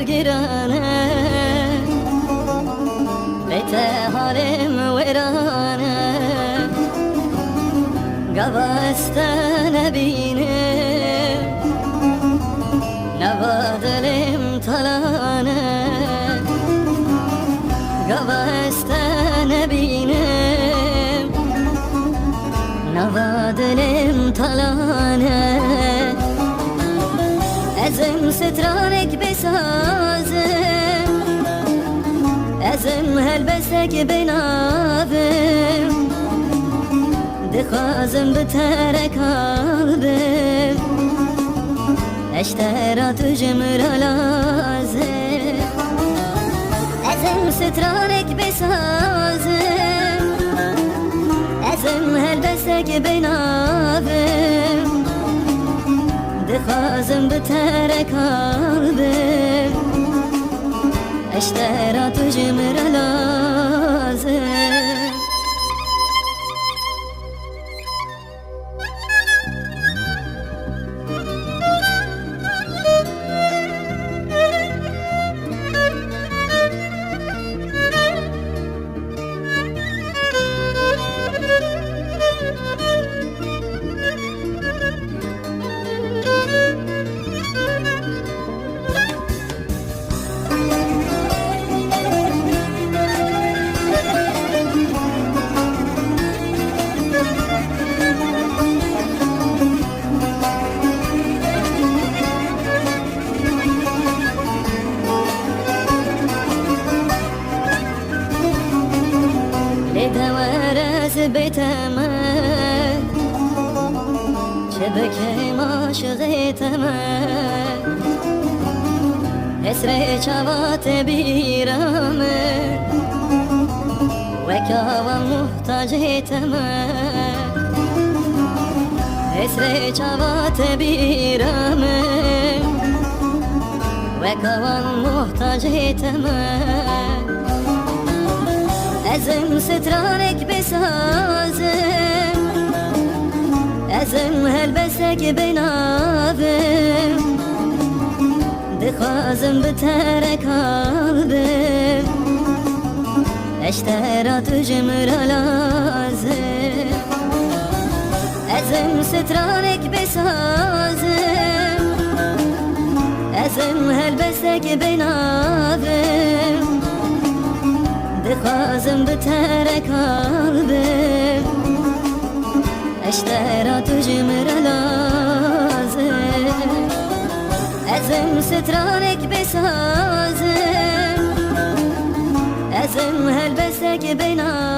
ویرانه بیت حالم ویرانه گواستن بینه نوادلم تلانه گواستن بینه نوادلم تلانه ازم سترانك بسازم ازم هلبسك بنابم دخوازم بترك قلبم اشترى تجمر لازم ازم سترانك بسازم ازم هلبسك بنابم دخوازم بترك قلبم اشترى تجمر لازم biteme Şebekem aşık eteme Esre çava tebirame Ve kava muhtaç eteme. Esre çava tebirame Ve kava muhtaç eteme. ازم سترانك بسازم ازم هلبسك بنابم دخوازم بترك قلبم اشترى تجمر لازم ازم سترانك بسازم ازم هلبسك بنابم Kazım biterek kaldı. Eştera tücümür lazı Ezim stranek besazım Ezim helbesek benavim